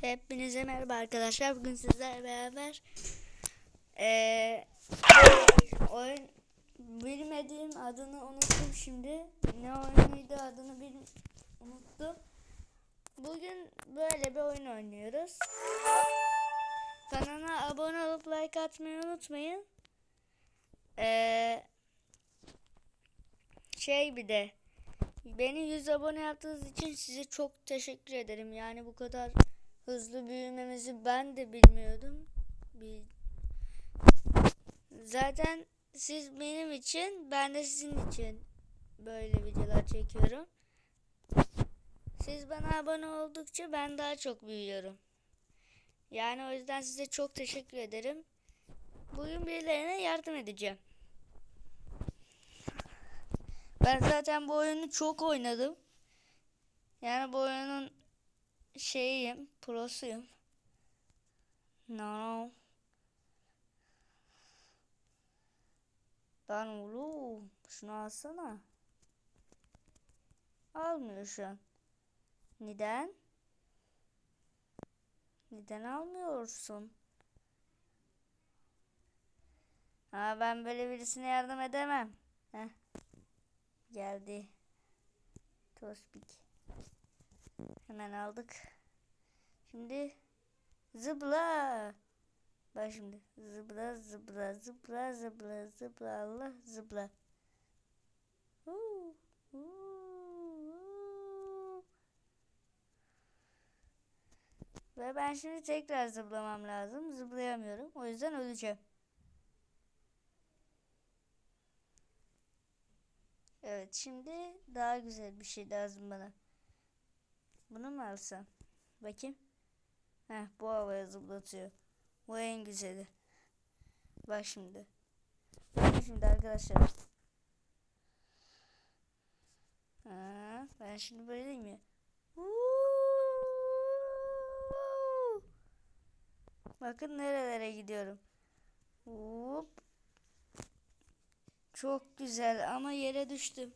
Hepinize merhaba arkadaşlar. Bugün sizlerle beraber eee oyun bilmediğim adını unuttum şimdi. Ne oyunuydu adını bil unuttum. Bugün böyle bir oyun oynuyoruz. Kanala abone olup like atmayı unutmayın. Eee şey bir de Beni 100 abone yaptığınız için size çok teşekkür ederim. Yani bu kadar hızlı büyümemizi ben de bilmiyordum. Bil- Zaten siz benim için, ben de sizin için böyle videolar çekiyorum. Siz bana abone oldukça ben daha çok büyüyorum. Yani o yüzden size çok teşekkür ederim. Bugün birilerine yardım edeceğim. Ben zaten bu oyunu çok oynadım. Yani bu oyunun şeyiyim, prosuyum. No. Lan oğlum, şunu alsana. Almıyor şu an. Neden? Neden almıyorsun? Ha ben böyle birisine yardım edemem. Heh. Geldi. Tospik. Hemen aldık. Şimdi zıpla. Bak şimdi zıpla zıpla zıpla zıpla zıpla Allah huu. Ve ben şimdi tekrar zıplamam lazım. Zıplayamıyorum. O yüzden öleceğim. Evet şimdi daha güzel bir şey lazım bana. Bunu mu alsam? Bakayım. Heh bu havaya zıplatıyor. Bu en güzeli. Bak şimdi. Bakın şimdi arkadaşlar. Ha, ben şimdi ya. Vuuu. Bakın nerelere gidiyorum. Hop. Çok güzel ama yere düştüm.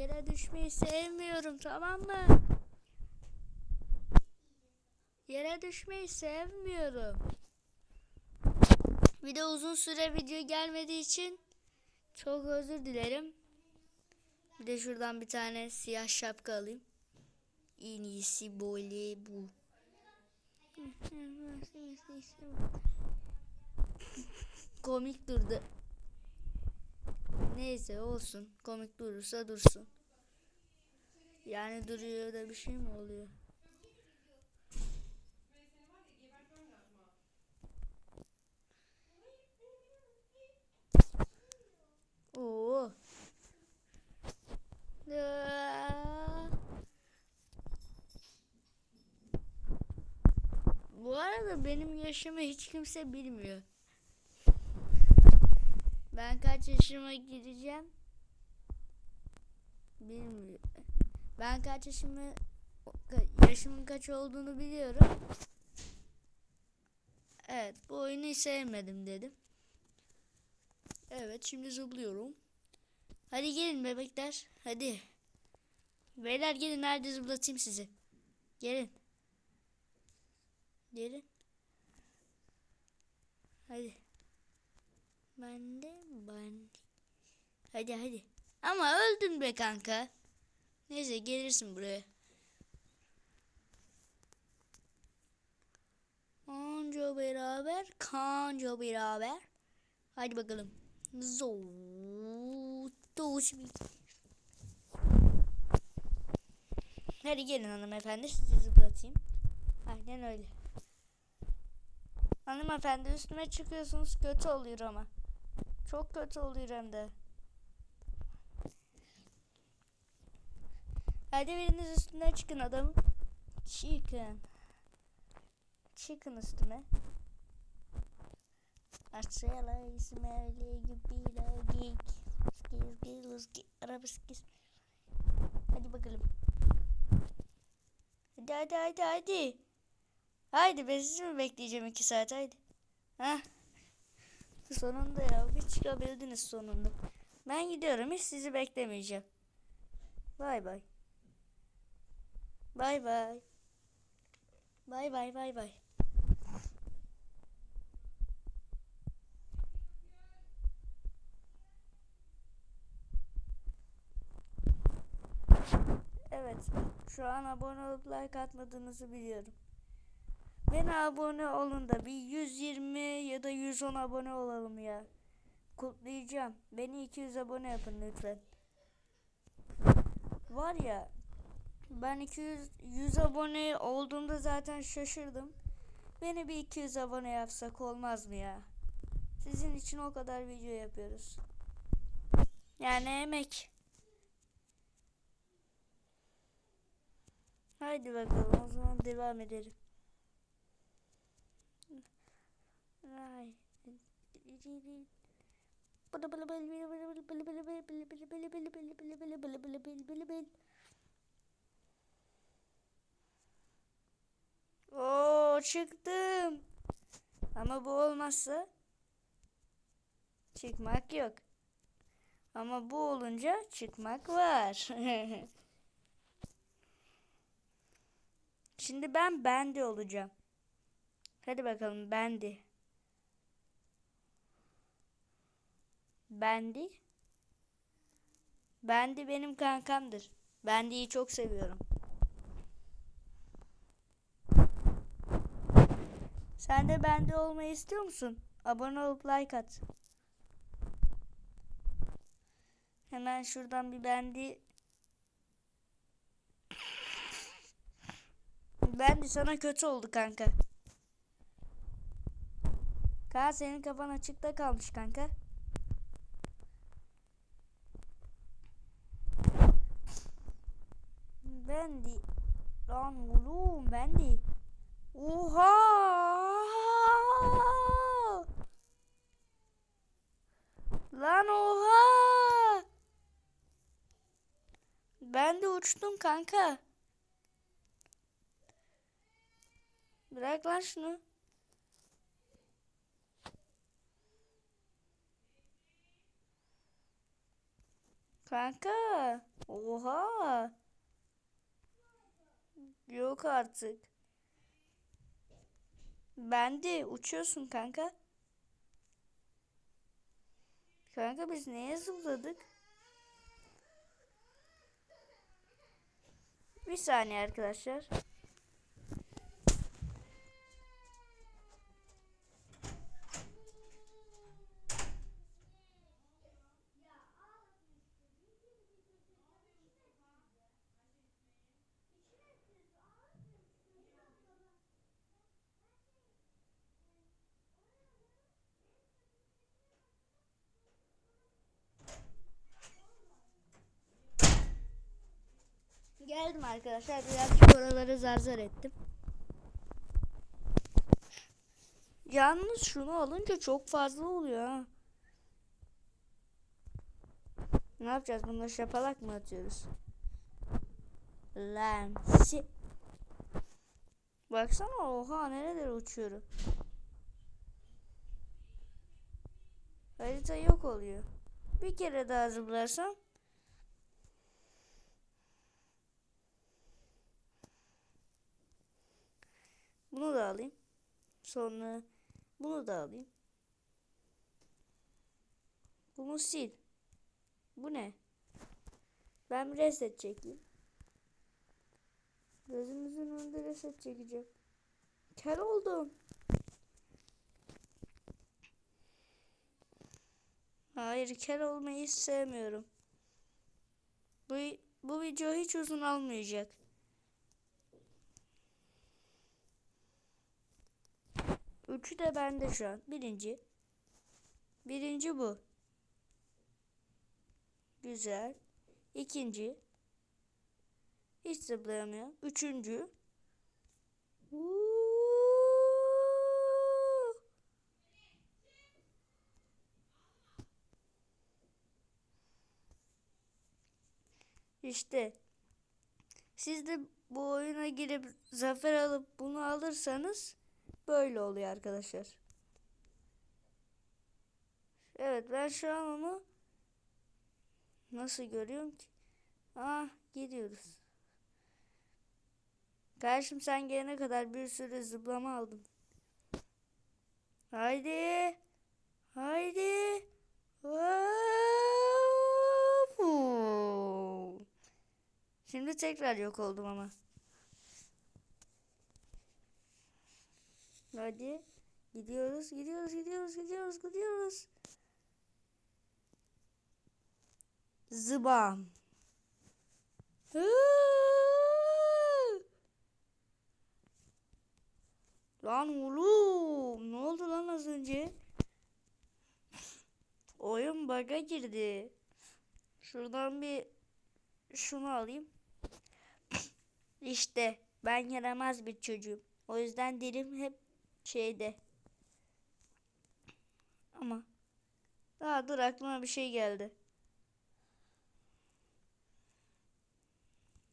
Yere düşmeyi sevmiyorum tamam mı? Yere düşmeyi sevmiyorum. Bir de uzun süre video gelmediği için çok özür dilerim. Bir de şuradan bir tane siyah şapka alayım. En iyisi böyle bu. Komik durdu. Neyse olsun. Komik durursa dursun. Yani duruyor da bir şey mi oluyor? Oo. Bu arada benim yaşımı hiç kimse bilmiyor. Ben kaç yaşıma gireceğim? Bilmiyorum. Ben kaç yaşımı yaşımın kaç olduğunu biliyorum. Evet, bu oyunu sevmedim dedim. Evet, şimdi zıplıyorum. Hadi gelin bebekler. Hadi. Beyler gelin nerede zıplatayım sizi. Gelin. Gelin. Hadi. Ben de ben. Hadi hadi. Ama öldün be kanka. Neyse gelirsin buraya. Anca beraber, kanca beraber. Hadi bakalım. Zotoş. Hadi gelin hanımefendi sizi zıplatayım. Aynen öyle. Hanımefendi üstüme çıkıyorsunuz kötü oluyor ama. Çok kötü oluyor hem de. Hadi biriniz üstüne çıkın adam. Çıkın. Çıkın üstüme. Aşağıya ismeli gibi logik. Skis skis skis arabiskis. Hadi bakalım. Hadi hadi hadi hadi. Haydi ben sizi mi bekleyeceğim iki saat haydi. Heh. Sonunda ya bir çıkabildiniz sonunda. Ben gidiyorum hiç sizi beklemeyeceğim. Bay bay. Bay bay. Bay bay bay bay. Evet, şu an abone olup like atmadığınızı biliyorum. Beni abone olun da bir 120 ya da 110 abone olalım ya. Kutlayacağım. Beni 200 abone yapın lütfen. Var ya ben 200 100 abone olduğumda zaten şaşırdım. Beni bir 200 abone yapsak olmaz mı ya? Sizin için o kadar video yapıyoruz. Yani emek. Haydi bakalım o zaman devam edelim. Ay. Oo çıktım. Ama bu olmazsa çıkmak yok. Ama bu olunca çıkmak var. Şimdi ben bendi olacağım. Hadi bakalım bendi. Bendi. Bendi benim kankamdır. Bendi'yi çok seviyorum. Sen de bende olmayı istiyor musun? Abone olup like at. Hemen şuradan bir bendi Ben de sana kötü oldu kanka. Kanka senin kafan açıkta kalmış kanka. Ben de lan oğlum ben de. Oha! Lan oha! Uçtum kanka. Bırak lan şunu. Kanka. Oha. Yok artık. Ben de uçuyorsun kanka. Kanka biz neye zıpladık? Bir saniye arkadaşlar. Geldim arkadaşlar. Birazcık oraları zar zar ettim. Yalnız şunu alınca çok fazla oluyor ha. Ne yapacağız? Bunda şapalak mı atıyoruz? Lan. Baksana oha nerelere uçuyorum. Harita yok oluyor. Bir kere daha zıplarsam alayım. Sonra bunu da alayım. Bunu sil. Bu ne? Ben reset çekeyim. Gözümüzün önünde reset çekeceğim. Kel oldum. Hayır kel olmayı sevmiyorum. Bu, bu video hiç uzun almayacak. Üçü de bende şu an. Birinci. Birinci bu. Güzel. İkinci. Hiç zıplayamıyor. Üçüncü. İşte siz de bu oyuna girip zafer alıp bunu alırsanız Böyle oluyor arkadaşlar. Evet ben şu an onu nasıl görüyorum ki? Ah gidiyoruz. Kardeşim sen gelene kadar bir sürü zıplama aldım. Haydi. Haydi. Şimdi tekrar yok oldum ama. Hadi. Gidiyoruz, gidiyoruz, gidiyoruz, gidiyoruz, gidiyoruz. Zıbam. Lan oğlum, ne oldu lan az önce? Oyun bug'a girdi. Şuradan bir şunu alayım. İşte ben yaramaz bir çocuğum. O yüzden dilim hep şeyde. Ama daha dur aklıma bir şey geldi.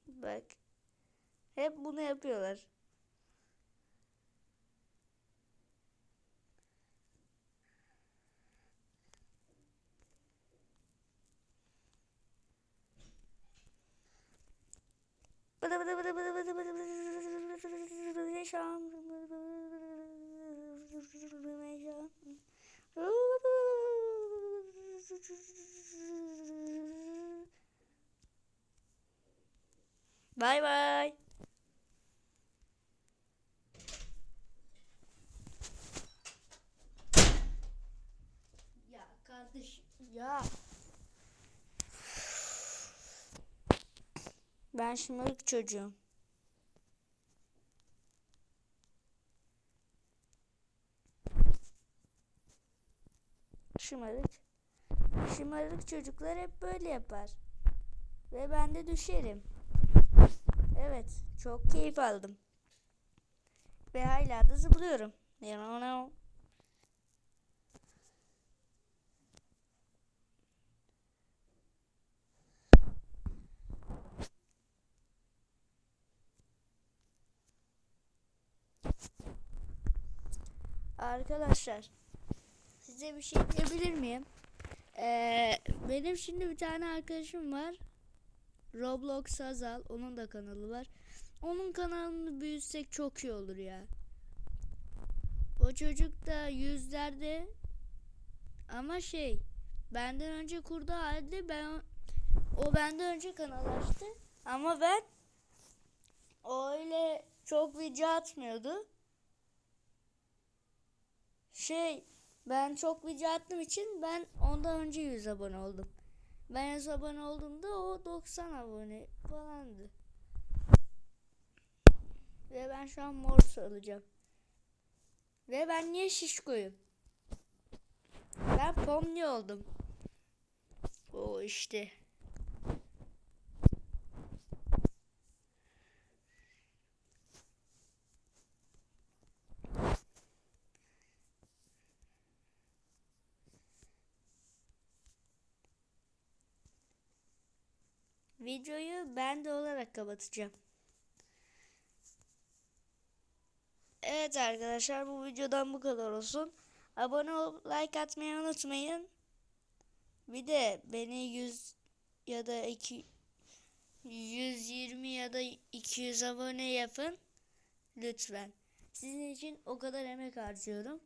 Bak. Hep bunu yapıyorlar. Bıdı bıdı bıdı bıdı bıdı bıdı bıdı yaşam yaşam Bay bay. Ya kardeş Ya. Ben şımarık çocuğum. Şımarık. Şımarık çocuklar hep böyle yapar. Ve ben de düşerim. Evet, çok keyif aldım. Ve hala da zıplıyorum. You. Arkadaşlar size bir şey diyebilir miyim? Ee, benim şimdi bir tane arkadaşım var. Roblox Azal. Onun da kanalı var. Onun kanalını büyütsek çok iyi olur ya. O çocuk da yüzlerde ama şey benden önce kurdu halde ben o benden önce kanal açtı ama ben o öyle çok video atmıyordu. Şey ben çok video attığım için ben ondan önce 100 abone oldum. Ben 100 abone olduğumda o 90 abone falandı. Ve ben şu an mor alacağım. Ve ben niye şişkoyum? Ben pomni oldum. O işte. Videoyu ben de olarak kapatacağım. Evet arkadaşlar bu videodan bu kadar olsun. Abone olup like atmayı unutmayın. Bir de beni 100 ya da 2 120 ya da 200 abone yapın. Lütfen. Sizin için o kadar emek harcıyorum.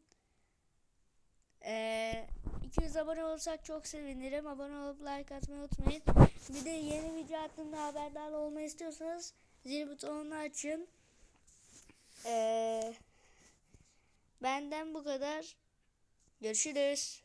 Ee, 200 abone olsak çok sevinirim. Abone olup like atmayı unutmayın. Bir de yeni video attığımda haberdar olmayı istiyorsanız zil butonunu açın. Ee, benden bu kadar. Görüşürüz.